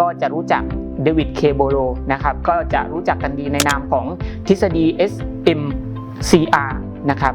ก็จะรู้จักเดวิด เคโบโลนะครับ ก็จะรู้จักกันดีในนามของทฤษฎี SMCR นะครับ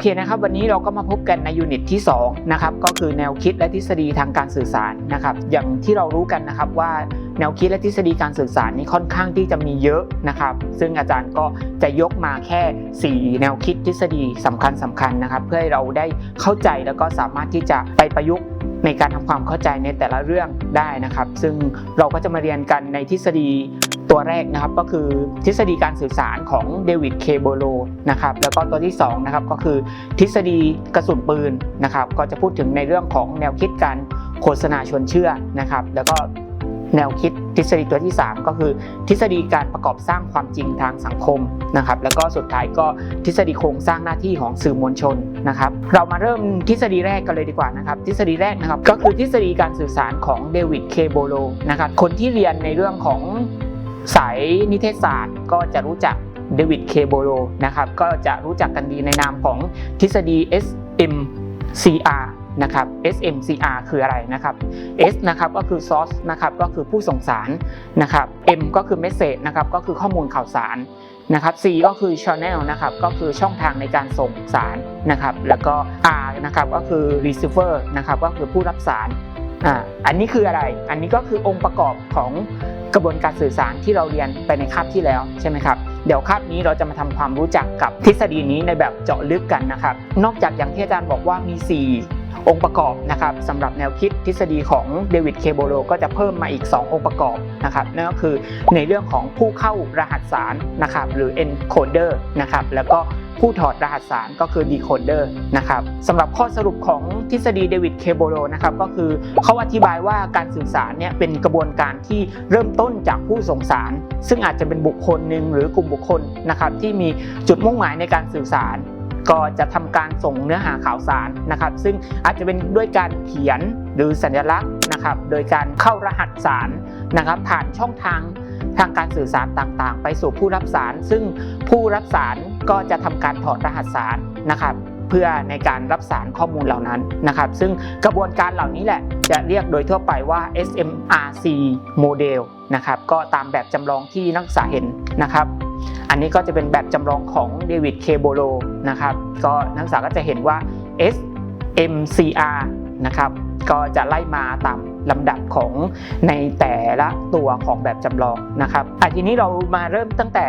เคนะครับวันนี้เราก็มาพบกันในยูนิตที่2นะครับก็คือแนวคิดและทฤษฎีทางการสื่อสารนะครับอย่างที่เรารู้กันนะครับว่าแนวคิดและทฤษฎีการสื่อสารนี้ค่อนข้างที่จะมีเยอะนะครับ ซึ่งอาจารย์ก็จะยกมาแค่ 4 แนวคิดทฤษฎีสำคัญสำคัญนะครับ เพื่อให้เราได้เข้าใจแล้วก็สามารถที่จะไปประยุกต์ในการทำความเข้าใจในแต่ละเรื่องได้นะครับ ซึ่งเราก็จะมาเรียนกันในทฤษฎี ตัวแรกนะครับก็คือทฤษฎีการสื่อสารของเดวิด เคโบโลนะครับแล้วก็ตัวที่สองนะครับก็คือทฤษฎีกระสุนปืนนะครับก็จะพูดถึงในเรื่องของแนวคิดการโฆษณาชวนเชื่อนะครับแล้วก็แนวคิดทฤษฎีตัวที่ 3 ก็คือทฤษฎีการประกอบสร้างความจริงทางสังคมนะครับแล้วก็สุดท้ายก็ทฤษฎีโครงสร้างหน้าที่ของสื่อมวลชนนะครับเรามาเริ่มทฤษฎีแรกกันเลยดีกว่านะครับทฤษฎีแรกนะครับก็คือทฤษฎีการสื่อสารของเดวิด เคโบโลนะครับคนที่เรียนในเรื่องของ สายนิเทศศาสตร์ก็จะรู้จักเดวิด เคโบโลนะครับ ก็จะรู้จักกันดีในนามของทฤษฎี SMCR นะครับ SMCR คืออะไรนะครับ S นะครับก็คือ source นะครับก็คือผู้ส่งสารนะครับ M ก็คือ message นะครับก็คือข้อมูลข่าวสารนะครับ C ก็คือ channel นะครับก็คือช่องทางในการส่งสารนะครับ แล้วก็ R นะครับก็คือ receiver นะครับก็คือผู้รับสารอ่าอันนี้คืออะไร อันนี้ก็คือองค์ประกอบของ กระบวนการสื่อสารที่เราเรียนไปในคาบที่แล้วใช่ไหมครับเดี๋ยวคาบนี้เราจะมาทำความรู้จักกับทฤษฎีนี้ในแบบเจาะลึกกันนะครับ นอกจากอย่างที่อาจารย์บอกว่ามี 4 องค์ประกอบนะครับสำหรับแนวคิดทฤษฎีของเดวิดเคโบโลก็จะเพิ่มมาอีก 2 องค์ประกอบนะครับนั่นก็คือในเรื่องของผู้เข้ารหัสสารนะครับหรือ encoder นะครับแล้วก็ ผู้ถอดรหัสสารก็คือ decoder นะครับสำหรับข้อสรุปของทฤษฎีเดวิดเคโบโลนะครับก็คือเขาอธิบายว่าการสื่อสารเนี่ยเป็นกระบวนการที่เริ่มต้นจากผู้ส่งสาร ซึ่งอาจจะเป็นบุคคลหนึ่งหรือกลุ่มบุคคลนะครับที่มีจุดมุ่งหมายในการสื่อสารก็จะทำการส่งเนื้อหาข่าวสารนะครับ ซึ่งอาจจะเป็นด้วยการเขียนหรือสัญลักษณ์นะครับ โดยการเข้ารหัสสารนะครับ ผ่านช่องทางทางการสื่อสารต่างๆ ไปสู่ผู้รับสาร ซึ่งผู้รับสาร ก็จะทำการถอดรหัสสารนะครับ เพื่อในการรับสารข้อมูลเหล่านั้นนะครับ ซึ่งกระบวนการเหล่านี้แหละจะเรียกโดยทั่วไปว่า SMRC โมเดลนะครับก็ตามแบบจำลองที่นักศึกษาเห็นนะครับ อันนี้ก็จะเป็นแบบจำลองของเดวิดเคโบโลนะครับ ก็นักศึกษาก็จะเห็นว่า SMCR นะครับก็จะไล่มาตามลำดับของในแต่ละตัวของแบบจำลองนะครับอะทีนี้เรามาเริ่มตั้งแต่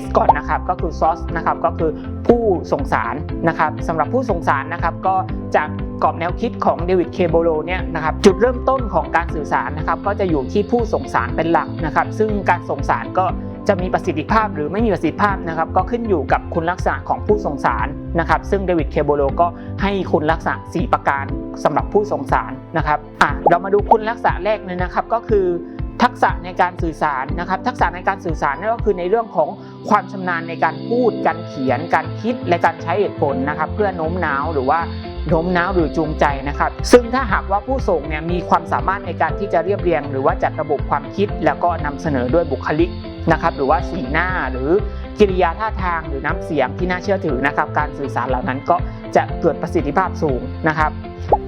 S ก่อนนะครับก็คือ source นะครับก็คือผู้ส่งสารนะครับสำหรับผู้ส่งสารนะครับก็จากกรอบแนวคิดของเดวิดเคโบโลเนี่ยนะครับจุดเริ่มต้นของการสื่อสารนะครับก็จะอยู่ที่ผู้ส่งสารเป็นหลักนะครับซึ่งการส่งสารก็จะมีประสิทธิภาพหรือไม่มีประสิทธิภาพนะครับก็ขึ้นอยู่กับคุณลักษณะของผู้ส่งสารนะครับซึ่งเดวิดเคโบโลก็ให้คุณลักษณะ 4 ประการสำหรับผู้ส่งสารนะครับอะเรามาดูคุณลักษณะแรกเลยนะครับก็คือ ทักษะในการสื่อสารนะครับ ทักษะในการสื่อสารนั่นก็คือในเรื่องของความชำนาญในการพูด การเขียน การคิดและการใช้เหตุผลนะครับ เพื่อโน้มน้าวหรือว่าโน้มน้าวหรือจูงใจนะครับ ซึ่งถ้าหากว่าผู้ส่งเนี่ยมีความสามารถในการที่จะเรียบเรียง หรือว่าจัดระบบความคิด แล้วก็นำเสนอด้วยบุคลิกนะครับ หรือว่าสีหน้าหรือกิริยาท่าทางหรือน้ำเสียงที่น่าเชื่อถือนะครับ การสื่อสารเหล่านั้นก็จะเกิดประสิทธิภาพสูงนะครับ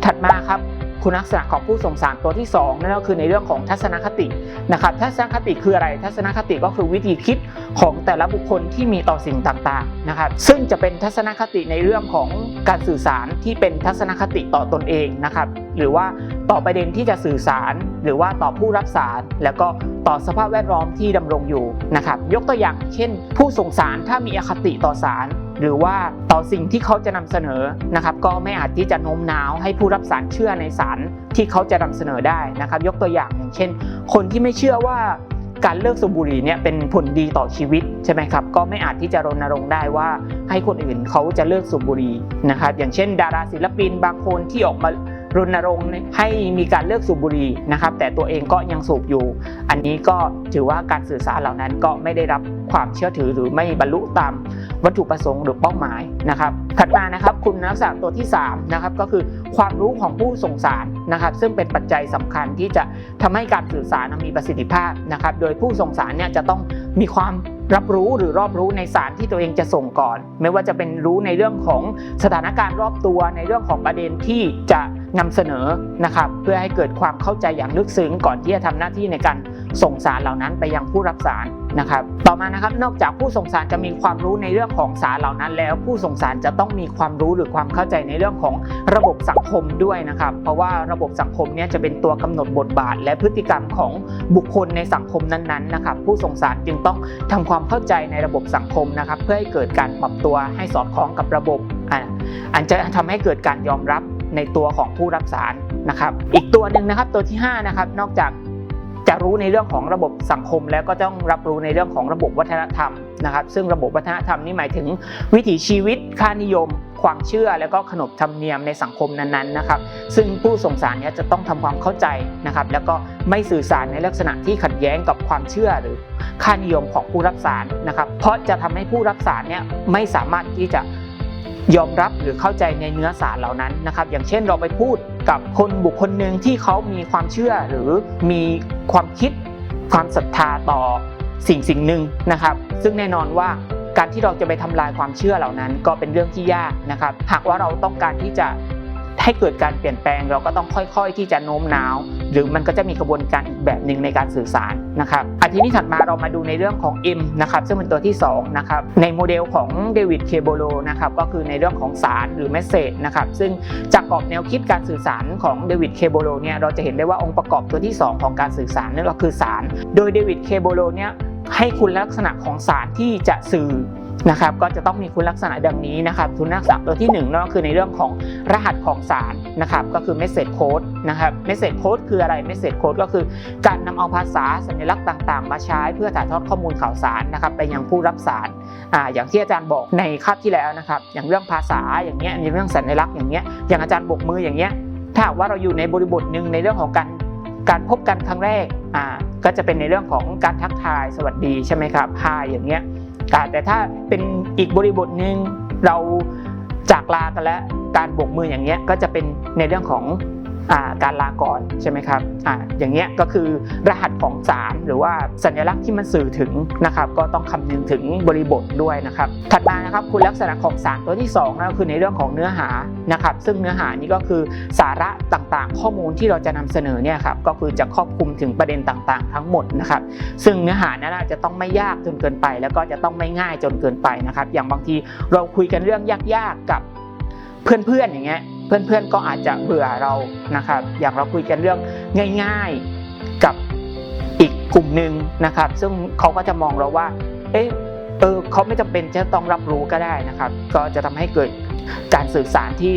ถัดมาครับ คุณลักษณะของผู้ส่งสารตัวที่ 2 นั่นก็คือในเรื่องของทัศนคตินะครับทัศนคติคืออะไรทัศนคติก็คือวิธีคิดของแต่ละบุคคลที่มีต่อสิ่งต่างๆนะครับซึ่งจะเป็นทัศนคติในเรื่องของการสื่อสารที่เป็นทัศนคติต่อตนเองนะครับหรือว่าต่อประเด็นที่จะสื่อสาร หรือว่าต่อผู้รับสาร แล้วก็ต่อสภาพแวดล้อมที่ดำรงอยู่นะครับยกตัวอย่างเช่น ผู้ส่งสารถ้ามีอคติต่อสาร หรือว่าต่อสิ่งที่เขาจะนำเสนอนะครับก็ไม่อาจที่จะโน้มน้าวให้ผู้รับสารเชื่อในสารที่เขาจะนำเสนอได้นะครับ ยกตัวอย่างอย่างเช่น คนที่ไม่เชื่อว่าการเลิกสูบบุหรี่เนี่ยเป็นผลดีต่อชีวิตใช่ไหมครับก็ไม่อาจที่จะรณรงค์ได้ว่าให้คนอื่นเขาจะเลิกสูบบุหรี่นะครับอย่างเช่น ดาราศิลปินบางคนที่ออกมารณรงค์ให้มีการเลิกสูบบุหรี่นะครับแต่ตัวเองก็ยังสูบอยู่ อันนี้ก็ถือว่าการสื่อสารเหล่านั้นก็ไม่ได้รับ ความเชื่อถือหรือไม่บรรลุตามวัตถุประสงค์หรือเป้าหมายนะครับ ถัดมานะครับคุณลักษณะตัวที่3นะครับก็คือความรู้ของผู้ส่งสารนะครับ ซึ่งเป็นปัจจัยสำคัญที่จะทำให้การสื่อสารมีประสิทธิภาพนะครับ โดยผู้ส่งสารเนี่ยจะต้องมีความรับรู้หรือรอบรู้ในสารที่ตัวเองจะส่งก่อน ไม่ว่าจะเป็นรู้ในเรื่องของสถานการณ์รอบตัวในเรื่องของประเด็นที่จะ นำเสนอนะครับเพื่อให้เกิดความเข้าใจอย่างลึกซึ้งก่อนที่จะทำหน้าที่ในการส่งสารเหล่านั้นไปยังผู้รับสารนะครับ ต่อมานะครับนอกจากผู้ส่งสารจะมีความรู้ในเรื่องของสารเหล่านั้น แล้วผู้ส่งสารจะต้องมีความรู้หรือความเข้าใจในเรื่องของระบบสังคมด้วยนะครับ เพราะว่าระบบสังคมเนี่ยจะเป็นตัวกำหนดบทบาท และพฤติกรรมของบุคคลในสังคมนั้นๆนะครับ ผู้ส่งสารจึงต้องทำความเข้าใจในระบบสังคมนะครับ เพื่อให้เกิดการปรับตัวให้สอดคล้องกับระบบอ่าอันจะทำให้เกิดการยอมรับ ในตัวของผู้รับสารนะครับ อีกตัวหนึ่งนะครับตัวที่ห้านะครับ นอกจากจะรู้ในเรื่องของระบบสังคม แล้วก็ต้องรับรู้ในเรื่องของระบบวัฒนธรรมนะครับ ซึ่งระบบวัฒนธรรมนี่หมายถึงวิถีชีวิตค่านิยม ความเชื่อ แล้วก็ขนบธรรมเนียมในสังคมนั้นๆนะครับ ซึ่งผู้ส่งสารเนี่ยจะต้องทำความเข้าใจนะครับ แล้วก็ไม่สื่อสารในลักษณะที่ขัดแย้งกับความเชื่อหรือค่านิยมของผู้รับสารนะครับ เพราะจะทำให้ผู้รับสารเนี่ยไม่สามารถที่จะ ยอมรับหรือเข้าใจในเนื้อสารเหล่านั้นนะครับ อย่างเช่นเราไปพูดกับคนบุคคลหนึ่งที่เขามีความเชื่อหรือมีความคิดความศรัทธาต่อสิ่งสิ่งหนึ่งนะครับ ซึ่งแน่นอนว่าการที่เราจะไปทำลายความเชื่อเหล่านั้น ก็เป็นเรื่องที่ยากนะครับ หากว่าเราต้องการที่จะให้เกิดการเปลี่ยนแปลง เราก็ต้องค่อย ๆ ที่จะโน้มน้าว หรือมันก็จะมีกระบวนการอีกแบบหนึ่งในการสื่อสารนะครับอาทีนี้ถัดมาเรามาดูในเรื่องของ M นะครับซึ่งเป็นตัวที่2นะครับในโมเดลของเดวิดเคโบโลนะครับก็คือในเรื่องของสารหรือ message นะครับซึ่งจากกรอบแนวคิดการสื่อสารของเดวิดเคโบโลเนี่ยเราจะเห็นได้ว่าองค์ประกอบตัวที่ 2 ของการสื่อสารนั่นก็คือสาร โดยเดวิดเคโบโลเนี่ยให้คุณลักษณะของสารที่จะสื่อ นะครับก็จะต้องมีคุณลักษณะดังนี้นะครับคุณลักษณะตัวที่1นึ่งนั่นก็คือในเรื่องของรหัสของสารนะครับก็คือ message code นะครับ message code คืออะไร message code ก็คือการนำเอาภาษาสัญลักษณ์ต่าง ๆ มาใช้เพื่อถ่ายทอดข้อมูลข่าวสารนะครับไปยังผู้รับสารอ่าอย่างที่อาจารย์บอกในคาบที่แล้วนะครับอย่างเรื่องภาษาอย่างเงี้ยในเรื่องสัญลักษณ์อย่างเงี้ยอย่างอาจารย์บกมืออย่างเงี้ยถ้าว่าเราอยู่ในบริบทหนึ่งในเรื่องของการการพบกันครั้งแรกอ่าก็จะเป็นในเรื่องของการทักทายสวัสดีใช่ไหมครับฮาอย่างเงี้ย แต่ถ้าเป็นอีกบริบทหนึ่งเราจากลากันแล้วการบกมืออย่างเงี้ยก็จะเป็นในเรื่องของ การลาก่อนใช่ไหมครับออย่างเงี้ยก็คือรหัสของสารหรือว่าสัญลักษณ์ที่มันสื่อถึงนะครับ ก็ต้องคำนึงถึงบริบทด้วยนะครับ ถัดมานะครับคุณลักษณะของสารตัวที่2นั่นก็คือในเรื่องของเนื้อหานะครับ ซึ่งเนื้อหานี้ก็คือสาระต่างๆ ข้อมูลที่เราจะนำเสนอเนี่ยครับก็คือจะครอบคลุมถึงประเด็นต่างๆ ทั้งหมดนะครับ ซึ่งเนื้อหานั้นอาจะต้องไม่ยากจนเกินไป แล้วก็จะต้องไม่ง่ายจนเกินไปนะครับ อย่างบางทีเราคุยกันเรื่องยากๆกับเพื่อนๆอย่างเงี้ย เพื่อนๆก็อาจจะเบื่อเรานะครับ อย่างเราคุยกันเรื่องง่าย ๆกับอีกกลุ่มหนึ่งนะครับ ซึ่งเขาก็จะมองเราว่า เอ๊ะเออเขาไม่จำเป็นจะต้องรับรู้ก็ได้นะครับ ก็จะทำให้เกิดการสื่อสารที่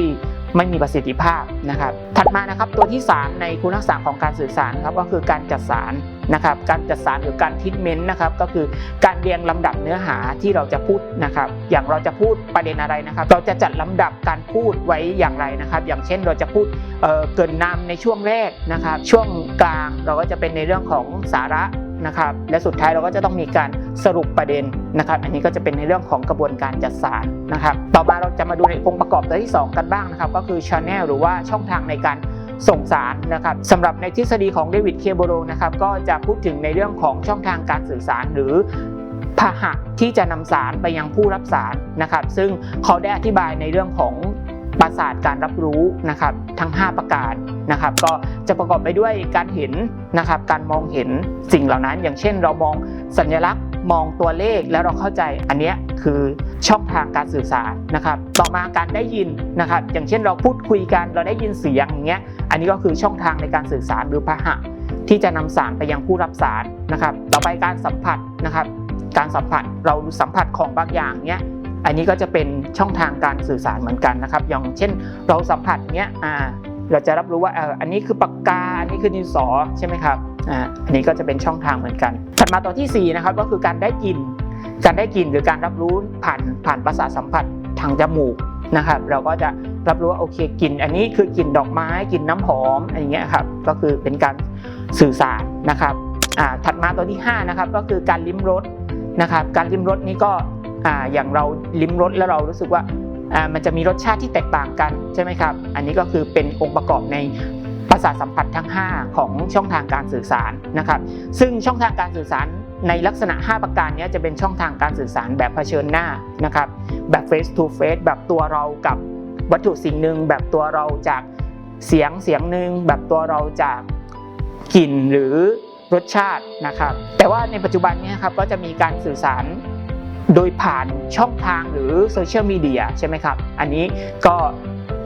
ไม่มีประสิทธิภาพนะครับ ถัดมานะครับตัวที่ 3 ในคุณลักษณะของการสื่อสารครับก็คือการจัดสารนะครับ การจัดสารหรือการทิทเมนต์นะครับก็คือการเรียงลำดับเนื้อหาที่เราจะพูดนะครับ อย่างเราจะพูดประเด็นอะไรนะครับ เราจะจัดลำดับการพูดไว้อย่างไรนะครับ อย่างเช่นเราจะพูดเเกินนำในช่วงแรกนะครับ ช่วงกลางเราก็จะเป็นในเรื่องของสาระนะครับและสุดท้ายเราก็จะต้องมีการสรุปประเด็นนะครับ อันนี้ก็จะเป็นในเรื่องของกระบวนการจัดสารนะครับ ต่อมาเราจะมาดูในองค์ประกอบตัวที่ 2 กันบ้างนะครับ ก็คือ Channel หรือว่าช่องทางในการ ส่งสารนะครับสำหรับในทฤษฎีของเดวิดเคโบโรนะครับก็จะพูดถึงในเรื่องของช่องทางการสื่อสารหรือพาหะที่จะนำสารไปยังผู้รับสารนะครับ ซึ่งเขาได้อธิบายในเรื่องของประสาทการรับรู้นะครับทั้ง 5 ประการนะครับ ก็จะประกอบไปด้วยการเห็นนะครับ การมองเห็นสิ่งเหล่านั้น อย่างเช่น เรามองสัญลักษณ์มองตัวเลขแล้วเราเข้าใจอันเนี้ย คือช่องทางการสื่อสารนะครับ ต่อมาการได้ยินนะครับ อย่างเช่นเราพูดคุยกันเราได้ยินเสียงอย่างเงี้ย อันนี้ก็คือช่องทางในการสื่อสารหรือพาหะที่จะนำสารไปยังผู้รับสารนะครับ ต่อไปการสัมผัสนะครับ การสัมผัสเราสัมผัสของบางอย่างเนี้ยอันนี้ก็จะเป็นช่องทางการสื่อสารเหมือนกันนะครับ อย่างเช่นเราสัมผัสเนี้ยอ่าเราจะรับรู้ว่าเอออันนี้คือปากกา อันนี้คือดินสอใช่ไหมครับอ่าอันนี้ก็จะเป็นช่องทางเหมือนกัน ถัดมาตัวที่สี่นะครับก็คือการได้กลิ่น การได้กลิ่นหรือการรับรู้ผ่านผ่านประสาทสัมผัสทางจมูกนะครับ เราก็จะรับรู้ว่าโอเคกลิ่นอันนี้คือกลิ่นดอกไม้กลิ่นน้ำหอมอะไรเงี้ยครับก็คือเป็นการสื่อสารนะครับถัดมาตัวที่ห้านะครับก็คือการลิ้มรสนะครับการลิ้มรสนี้ก็ออย่างเราลิ้มรสแล้วเรารู้สึกว่าอ่ามันจะมีรสชาติที่แตกต่างกันใช่ไหมครับ อันนี้ก็คือเป็นองค์ประกอบในประสาทสัมผัสทั้ง 5 ของช่องทางการสื่อสารนะครับ ซึ่งช่องทางการสื่อสาร ในลักษณะ 5 ประการนี้จะเป็นช่องทางการสื่อสารแบบเผชิญหน้านะครับแบบ face to face แบบตัวเรากับวัตถุสิ่งหนึ่งแบบตัวเราจากเสียงเสียงหนึ่งแบบตัวเราจากกลิ่นหรือรสชาตินะครับ แต่ว่าในปัจจุบันนี้ครับก็จะมีการสื่อสารโดยผ่านช่องทางหรือโซเชียลมีเดียใช่ไหมครับ อันนี้ก็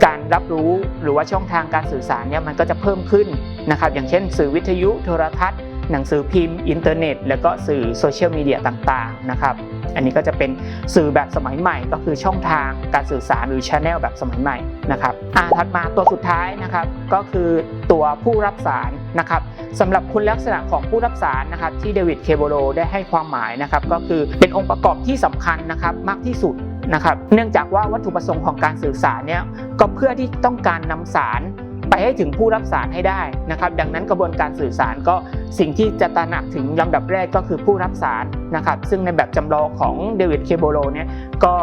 การรับรู้หรือว่าช่องทางการสื่อสารเนี่ยมันก็จะเพิ่มขึ้นนะครับ อย่างเช่น สื่อวิทยุโทรทัศน์ หนังสือพิมพ์ อินเทอร์เน็ต แล้วก็สื่อโซเชียลมีเดียต่างๆนะครับ อันนี้ก็จะเป็นสื่อแบบสมัยใหม่ก็คือช่องทางการสื่อสารหรือช n แนลแบบสมัยใหม่นะครับอ่าถัดมาตัวสุดท้ายนะครับก็คือตัวผู้รับสารนะครับสำหรับคุณลักษณะของผู้รับสารนะครับที่เดวิดเคโบโลได้ให้ความหมายนะครับก็คือเป็นองค์ประกอบที่สำคัญนะครับมากที่สุดนะครับเนื่องจากว่าวัตถุประสงค์ของการสื่อสารเนี่ยก็เพื่อที่ต้องการนำสาร ไปให้ถึงผู้รับสารให้ได้นะครับ ดังนั้นกระบวนการสื่อสารก็สิ่งที่จะตระหนักถึงลำดับแรกก็คือผู้รับสารนะครับ ซึ่งในแบบจำลองของเดวิดเคโบโลเนี่ยก็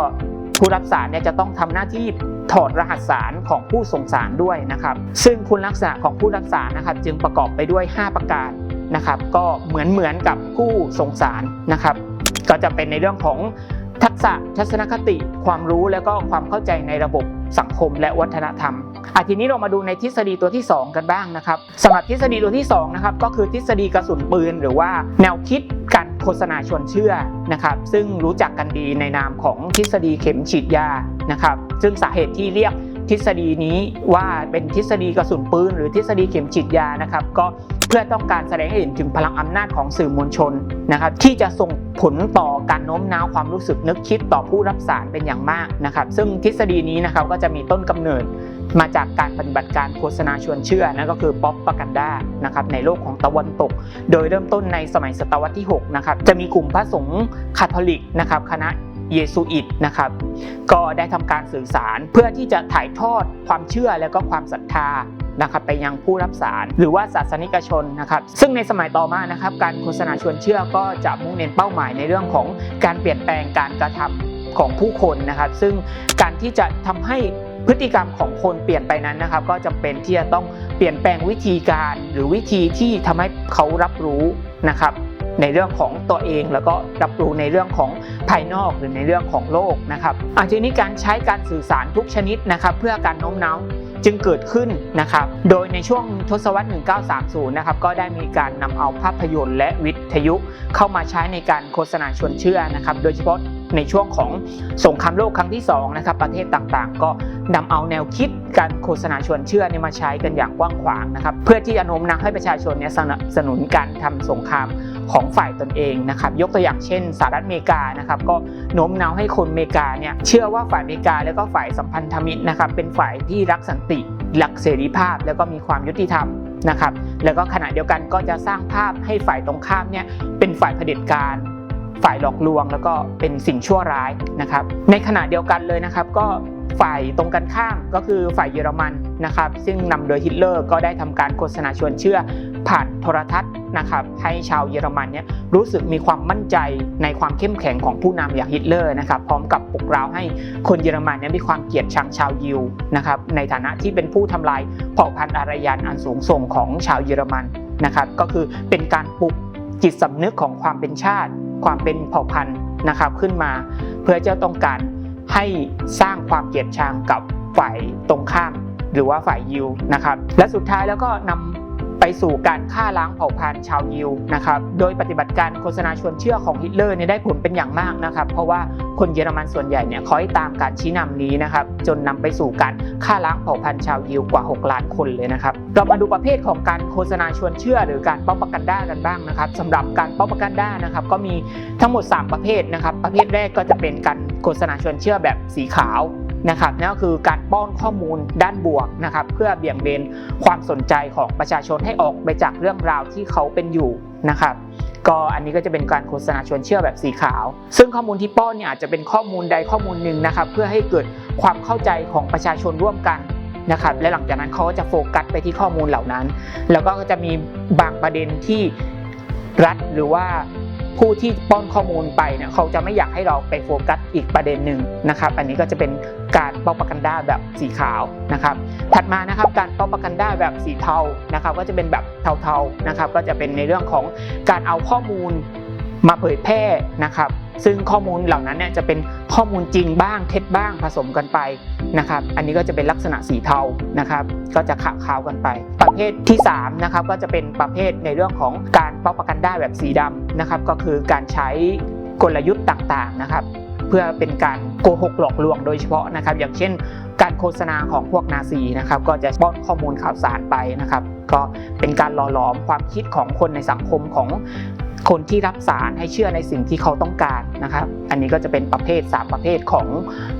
ผู้รับสารเนี่ยจะต้องทำหน้าที่ถอดรหัสสารของผู้ส่งสารด้วยนะครับ ซึ่งคุณลักษณะของผู้รับสารนะครับ จึงประกอบไปด้วย 5 ประการนะครับ ก็เหมือนเหมือนกับผู้ส่งสารนะครับ ก็จะเป็นในเรื่องของ ทักษะทัศนคติ ความรู้แล้วก็ความเข้าใจในระบบสังคมและวัฒนธรรมอะทีนี้เรามาดูในทฤษฎีตัวที่ 2 กันบ้างนะครับสำหรับทฤษฎีตัวที่2นะครับก็คือทฤษฎีกระสุนปืน หรือว่าแนวคิดการโฆษณาชวนเชื่อนะครับ ซึ่งรู้จักกันดีในนามของทฤษฎีเข็มฉีดยานะครับ ซึ่งสาเหตุที่เรียกทฤษฎีนี้ว่าเป็นทฤษฎีกระสุนปืน หรือทฤษฎีเข็มฉีดยานะครับก็เพื่อต้องการแสดงให้เห็นถึงพลังอำนาจของสื่อมวลชนนะครับ ที่จะส่งผลต่อ การโน้มน้าวความรู้สึกนึกคิดต่อผู้รับสารเป็นอย่างมากนะครับ ซึ่งทฤษฎีนี้นะครับก็จะมีต้นกำเนิดมาจากการปฏิบัติการโฆษณาชวนเชื่อนั่นก็คือป๊อปปากันดานะครับในโลกของตะวันตก โดยเริ่มต้นในสมัยศตวรรษที่6นะครับจะมีกลุ่มพระสงฆ์คาทอลิกนะครับคณะเยซูอิตนะครับก็ได้ทำการสื่อสารเพื่อที่จะถ่ายทอดความเชื่อและก็ความศรัทธา นะครับไปยังผู้รับสาร หรือว่าศาสนิกชนนะครับ ซึ่งในสมัยต่อมานะครับการโฆษณาชวนเชื่อก็จะมุ่งเน้นเป้าหมายในเรื่องของการเปลี่ยนแปลงการกระทำของผู้คนนะครับ ซึ่งการที่จะทำให้พฤติกรรมของคนเปลี่ยนไปนั้นนะครับ ก็จำเป็นที่จะต้องเปลี่ยนแปลงวิธีการหรือวิธีที่ทำให้เขารับรู้นะครับในเรื่องของตัวเองแล้วก็รับรู้ในเรื่องของภายนอกหรือในเรื่องของโลกนะครับอาทีนี้การใช้การสื่อสารทุกชนิดนะครับ เพื่อการโน้มน้าว จึงเกิดขึ้นนะครับ โดยในช่วงทศวรรษ 1930 นะครับ ก็ได้มีการนำเอาภาพยนตร์และวิทยุเข้ามาใช้ในการโฆษณาชวนเชื่อนะครับ โดยเฉพาะในช่วงของสงครามโลกครั้งที่2นะครับประเทศต่างๆ ก็นำเอาแนวคิดการโฆษณาชวนเชื่อเนี่ยมาใช้กันอย่างกว้างขวางนะครับเพื่อที่จะโน้มน้าวให้ประชาชนเนี่ยสนับสนุนการทำสงคราม ของฝ่ายตนเองนะครับยกตัวอย่างเช่นสหรัฐอเมริกานะครับก็โน้มน้าวให้คนอเมริกาเนี่ยเชื่อว่าฝ่ายอเมริกาแล้วก็ฝ่ายสัมพันธมิตรนะครับเป็นฝ่ายที่รักสันติรักเสรีภาพ แล้วก็มีความยุติธรรมนะครับแล้วก็ขณะเดียวกันก็จะสร้างภาพให้ฝ่ายตรงข้ามเนี่ยเป็นฝ่ายเผด็จการฝ่ายหลอกลวงแล้วก็เป็นสิ่งชั่วร้ายนะครับ ในขณะเดียวกันเลยนะครับ ก็ฝ่ายตรงกันข้ามก็คือฝ่ายเยอรมันนะครับ ซึ่งนำโดยฮิตเลอร์ก็ได้ทำการโฆษณาชวนเชื่อผ่านโทรทัศน์ นะครับให้ชาวเยอรมันเนี่ยรู้สึกมีความมั่นใจในความเข้มแข็งของผู้นำอย่างฮิตเลอร์นะครับพร้อมกับปลุกเร้าให้คนเยอรมันเนี่ยมีความเกลียดชังชาวยิวนะครับในฐานะที่เป็นผู้ทำลายเผ่าพันธุ์อารยันอันสูงส่งของชาวเยอรมันนะครับก็คือเป็นการปลุกจิตสำนึกของความเป็นชาติ ความเป็นเผ่าพันธุ์นะครับขึ้นมา เพื่อจะต้องการให้สร้างความเกลียดชังกับฝ่ายตรงข้ามหรือว่าฝ่ายยิวนะครับและสุดท้ายแล้วก็นำ ไปสู่การฆ่าล้างเผ่าพันธุ์ชาวยิวนะครับ โดยปฏิบัติการโฆษณาชวนเชื่อของฮิตเลอร์เนี่ยได้ผลเป็นอย่างมากนะครับ เพราะว่าคนเยอรมันส่วนใหญ่เนี่ยคอยตามการชี้นำนี้นะครับ จนนำไปสู่การฆ่าล้างเผ่าพันธุ์ชาวยิวกว่า 6 ล้านคนเลยนะครับ เรามาดูประเภทของการโฆษณาชวนเชื่อ หรือการป้อปกันด้ากันบ้างนะครับสำหรับการป้อปกันด้านะครับก็มีทั้งหมด 3 ประเภทนะครับ ประเภทแรกก็จะเป็นการโฆษณาชวนเชื่อแบบสีขาว นะครับนั่นก็คือการป้อนข้อมูลด้านบวกนะครับเพื่อเบี่ยงเบนความสนใจของประชาชนให้ออกไปจากเรื่องราวที่เขาเป็นอยู่นะครับก็อันนี้ก็จะเป็นการโฆษณาชวนเชื่อแบบสีขาว ซึ่งข้อมูลที่ป้อนเนี่ยอาจจะเป็นข้อมูลใดข้อมูลหนึ่งนะครับเพื่อให้เกิดความเข้าใจของประชาชนร่วมกันนะครับและหลังจากนั้นเขาก็จะโฟกัสไปที่ข้อมูลเหล่านั้น แล้วก็จะมีบางประเด็นที่รัฐหรือว่า ผู้ที่ป้อนข้อมูลไปเนี่ยเขาจะไม่อยากให้เราไปโฟกัสอีกประเด็นหนึ่งนะครับ อันนี้ก็จะเป็นการป้องกันด้าแบบสีขาวนะครับ ถัดมานะครับการป้องกันด้าแบบสีเทานะครับ ก็จะเป็นแบบเทาๆนะครับ ก็จะเป็นในเรื่องของการเอาข้อมูลมาเผยแพร่นะครับ ซึ่งข้อมูลเหล่านั้นเนี่ยจะเป็นข้อมูลจริงบ้างเท็จบ้างผสมกันไปนะครับอันนี้ก็จะเป็นลักษณะสีเทานะครับก็จะขะขาวกันไป ประเภทที่3นะครับก็จะเป็นประเภทในเรื่องของการป้องกันได้แบบสีดำนะครับก็คือการใช้กลยุทธ์ต่างๆนะครับเพื่อเป็นการโกหกหลอกลวงโดยเฉพาะนะครับ อย่างเช่น การโฆษณาของพวกนาซีนะครับ ก็จะป้อนข้อมูลข่าวสารไปนะครับ ก็เป็นการหล่อหลอมความคิดของคนในสังคมของ คนที่รับสารให้เชื่อในสิ่งที่เขาต้องการนะครับ อันนี้ก็จะเป็นประเภท 3 ประเภทของ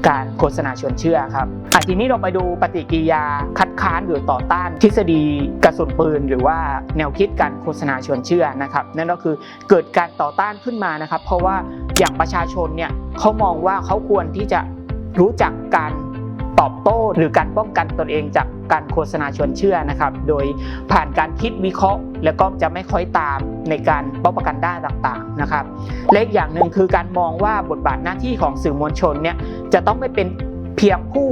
การโฆษณาชวนเชื่อครับอะทีนี้เราไปดูปฏิกิริยาคัดค้านหรือต่อต้าน ทฤษฎีกระสุนปืน หรือว่าแนวคิดการโฆษณาชวนเชื่อนะครับ นั่นก็คือเกิดการต่อต้านขึ้นมานะครับ เพราะว่าอย่างประชาชนเนี่ยเขามองว่าเขาควรที่จะรู้จักการตอบโต้หรือการป้องกันตนเองจากการโฆษณาชวนเชื่อนะครับ โดยผ่านการคิดวิเคราะห์ แล้วก็จะไม่ค่อยตาม ในการป้องกันด้านต่างๆนะครับเละอีกอย่างหนึ่งคือการมองว่าบทบาทหน้าที่ของสื่อมวลชนเนี่ยจะต้องไม่เป็นเพียงผู้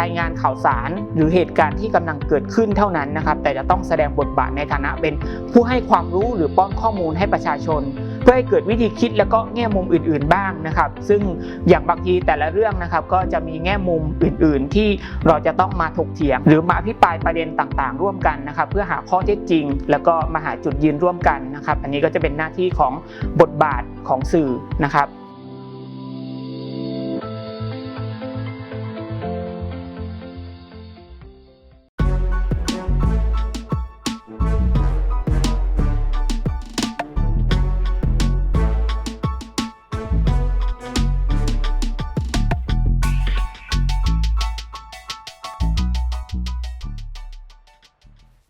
รายงานข่าวสารหรือเหตุการณ์ที่กำลังเกิดขึ้นเท่านั้นนะครับ แต่จะต้องแสดงบทบาทในฐานะเป็นผู้ให้ความรู้หรือป้อนข้อมูลให้ประชาชน เพื่อให้เกิดวิธีคิดแล้วก็แง่มุมอื่น ๆบ้างนะครับ ซึ่งอย่างบางทีแต่ละเรื่องนะครับ ก็จะมีแง่มุมอื่น ๆ ที่เราจะต้องมาถกเถียง หรือมาอภิปรายประเด็นต่าง ๆ ร่วมกันนะครับ เพื่อหาข้อเท็จจริง แล้วก็มาหาจุดยืนร่วมกันนะครับ อันนี้ก็จะเป็นหน้าที่ของบทบาทของสื่อนะครับ